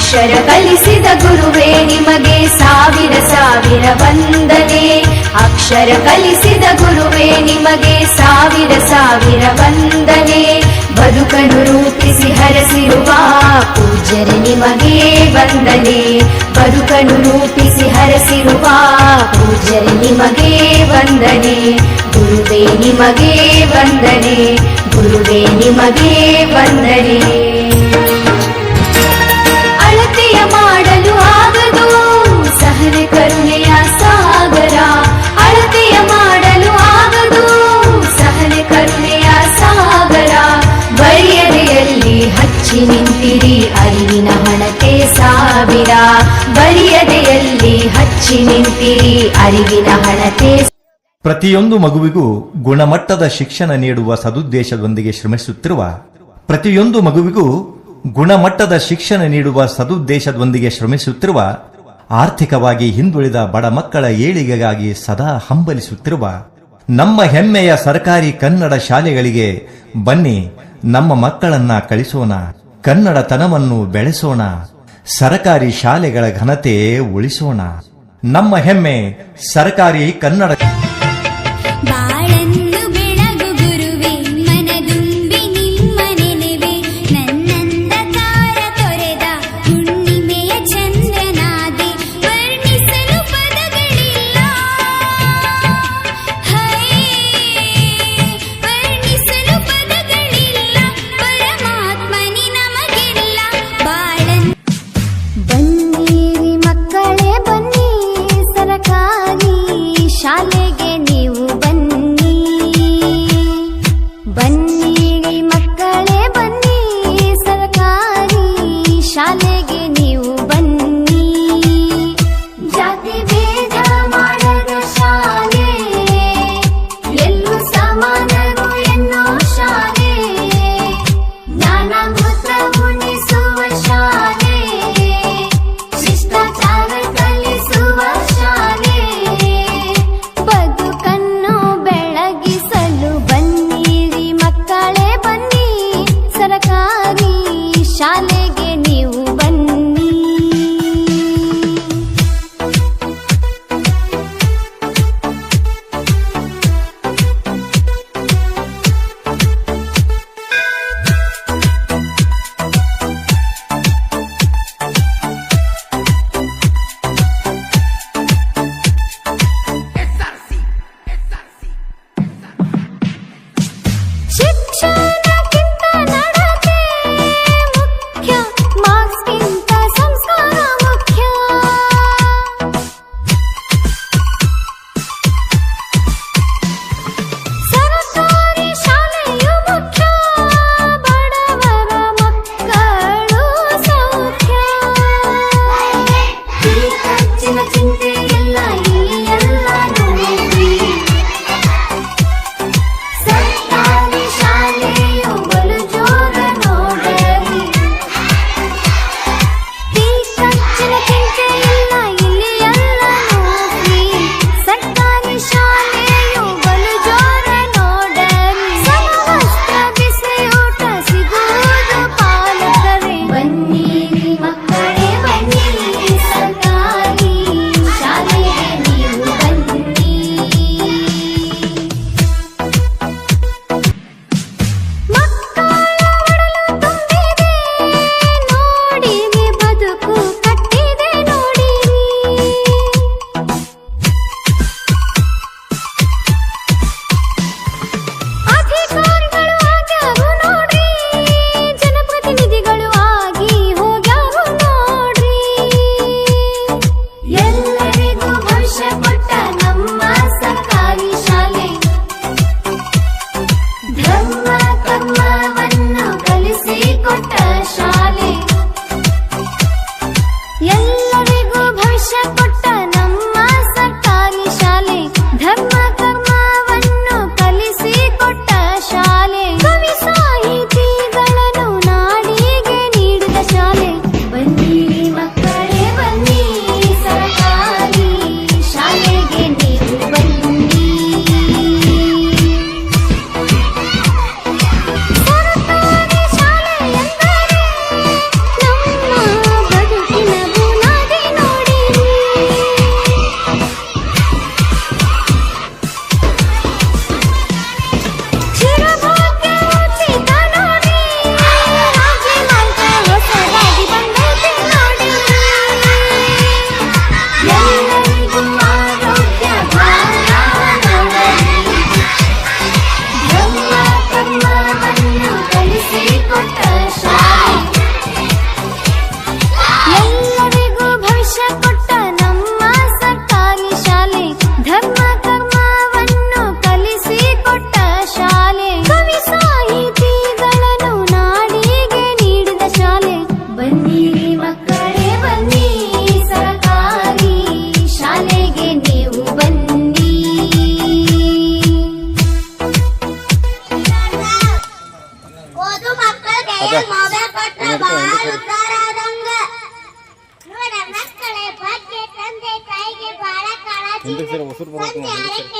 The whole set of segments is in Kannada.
ಅಕ್ಷರ ಕಲಿಸಿದ ಗುರುವೇ, ನಿಮಗೆ ಸಾವಿರ ಸಾವಿರ ವಂದನೆ. ಅಕ್ಷರ ಕಲಿಸಿದ ಗುರುವೇ, ನಿಮಗೆ ಸಾವಿರ ಸಾವಿರ ವಂದನೆ. ಬದುಕನ್ನು ರೂಪಿಸಿ ಹರಸಿರುವ ಪೂಜ್ಯರೆ, ನಿಮಗೆ ವಂದನೆ. ಬದುಕನ್ನು ರೂಪಿಸಿ ಹರಸಿರುವ ಪೂಜ್ಯರೆ, ನಿಮಗೆ ವಂದನೆ. ಗುರುವೇ, ನಿಮಗೆ ವಂದನೆ. ಗುರುವೇ, ನಿಮಗೆ ವಂದನೆ. ಕರುಣೆಯ ಸಾಗರ, ಅಳತೆಯ ಮಾಡಲು ಆಗದು. ಸಹನೆ ಕರುಣೆಯ ಸಾಗರ ಬರಿಯದೆಯಲ್ಲಿ ಹಚ್ಚಿ ನಿಂತಿರಿ ಅರಿವಿನ ಹಣತೆ ಸಾವಿರ. ಬರಿಯದೆಯಲ್ಲಿ ಹಚ್ಚಿ ನಿಂತಿರಿ ಅರಿವಿನ ಹಣತೆ ಪ್ರತಿಯೊಂದು ಮಗುವಿಗೂ ಗುಣಮಟ್ಟದ ಶಿಕ್ಷಣ ನೀಡುವ ಸದುದ್ದೇಶದೊಂದಿಗೆ ಶ್ರಮಿಸುತ್ತಿರುವ ಪ್ರತಿಯೊಂದು ಮಗುವಿಗೂ ಗುಣಮಟ್ಟದ ಶಿಕ್ಷಣ ನೀಡುವ ಸದುದ್ದೇಶದೊಂದಿಗೆ ಶ್ರಮಿಸುತ್ತಿರುವ ಆರ್ಥಿಕವಾಗಿ ಹಿಂದುಳಿದ ಬಡ ಮಕ್ಕಳ ಏಳಿಗೆಗಾಗಿ ಸದಾ ಹಂಬಲಿಸುತ್ತಿರುವ ನಮ್ಮ ಹೆಮ್ಮೆಯ ಸರ್ಕಾರಿ ಕನ್ನಡ ಶಾಲೆಗಳಿಗೆ ಬನ್ನಿ, ನಮ್ಮ ಮಕ್ಕಳನ್ನ ಕಳಿಸೋಣ, ಕನ್ನಡತನವನ್ನು ಬೆಳೆಸೋಣ, ಸರಕಾರಿ ಶಾಲೆಗಳ ಘನತೆ ಉಳಿಸೋಣ. ನಮ್ಮ ಹೆಮ್ಮೆ ಸರ್ಕಾರಿ ಕನ್ನಡ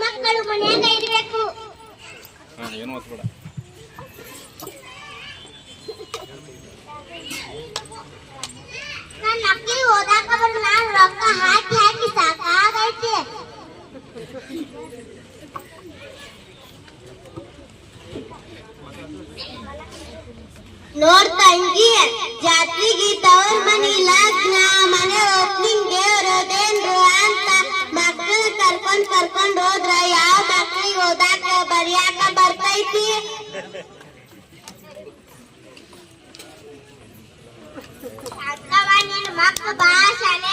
ಮಕ್ಕಳು ಮನ್ಯಾಗ ಇರಬೇಕು. ಏನು ಓದ್ಬೇಡ ನನ್ನ ಅಕ್ಕಿ ಓದಾಕ ಬಂದು ನಾನು ರೊಕ್ಕ ಹಾಕಿ ಹಾಕಿ ಸಾಕಾಗೈತಿ. ನೋಡ್ ತಂಗಿ ಜಾತ್ರೆಗೆ ತವ್ರ ಮನಿ ಲಗ್ನ ಮನೆ ಓಪನಿಂಗ್ ದೇವ್ರದೇನ್ರು ಅಂತ ಮಕ್ಕಳು ಕರ್ಕೊಂಡ್ ಕರ್ಕೊಂಡ್ ಹೋದ್ರ ಯಾವ ಮಕ್ಳಿಗೆ ಓದಾಕ ಬರ್ಯಾಕ ಬರ್ತೈತಿ ಅಕ್ಕವ ನಿನ್ ಮಕ್ಳು ಬಾಳ ಶಾಲೆಯರ್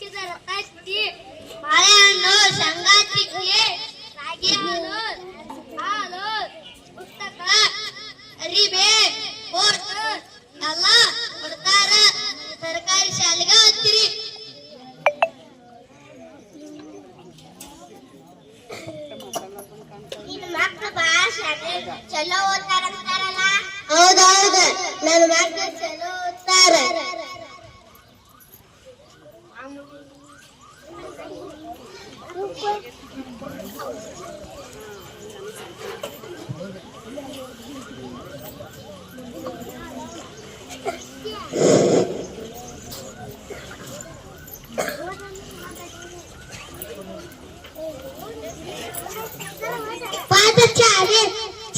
ಶಾಲೆಯಲ್ಲಿ ಹಚ್ಚಿದ ರೊಕ್ಕಿ ಬಾಳೆಹಣ್ಣು ಶಂಗಾ ಚಿಕ್ಕಿ ರಾಗಿ ಹಾಲು ಹಾಲು ಪುಸ್ತಕ ಅರಿಬೆ ಕೋಟ್ ಎಲ್ಲ ಕೊಡ್ತಾರ. ಸರ್ಕಾರಿ ಶಾಲೆಗೆ ಹತ್ತಿರಿ ಬಾಳ ಶಾಲೆ ಚಲೋ ಓದ್ತಾರಂತಾರಲ್ಲ? ಹೌದೌದು. ನನ್ನ ಮಕ್ಳು ಚಲೋ ಓದ್ತಾರ.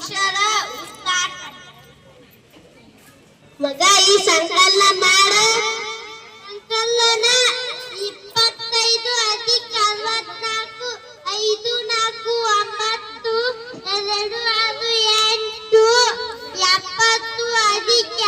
ಅಕ್ಷರ ಮಗ, ಈ ಸಂಕಲನ ಮಾಡ. ಸಂಕಲನ ಇಪ್ಪತ್ತೈದು, ಅಧಿಕ ಅರವತ್ನಾಲ್ಕು, ಐದು, ನಾಲ್ಕು ಒಂಬತ್ತು ಎರಡು, ಅದು ಎಂಟು, ಎಪ್ಪತ್ತು, ಅಧಿಕ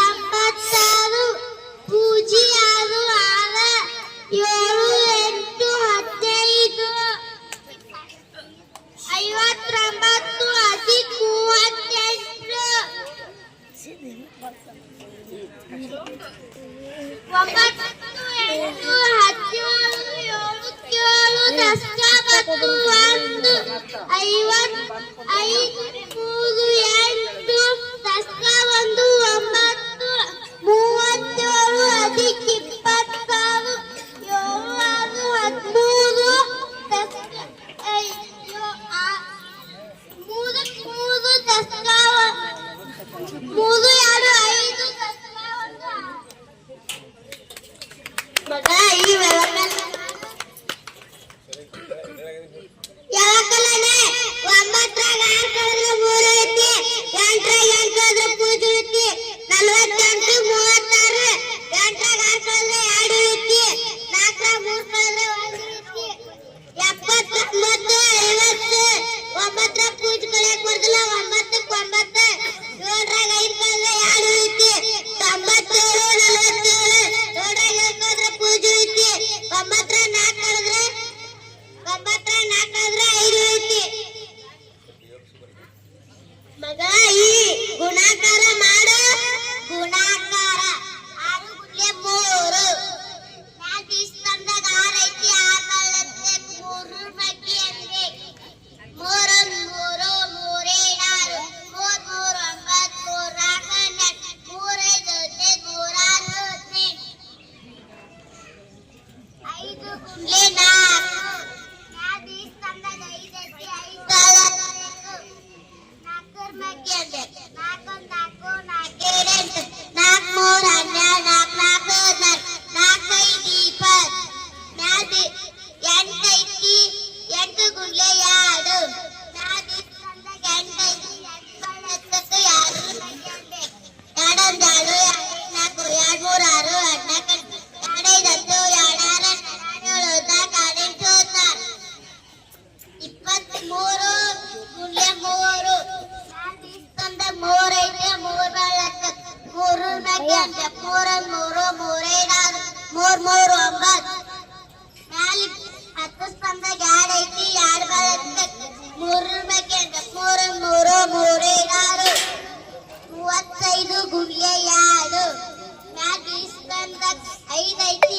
ಎಂಟು ಮೂರು ಮೂರೇ ನಾಲ್ಕು ಮೂರ್ ಮೂರು ಒಂಬತ್ತು. ನಾಲ್ಕು ಹತ್ತು ಸ್ಪಂದಾಗ ಐತಿ, ಎರಡು ಬರುತ್ತೆ ಬಗ್ಗೆ ಎಂಟು ಮೂರೊಂದು ಮೂರು ಮೂರೇ ನಾಲ್ಕು. ಮೂವತ್ತೈದು ಗುಡಿಯ ಎರಡು. ಮ್ಯಾಗ ಐದು ಐತಿ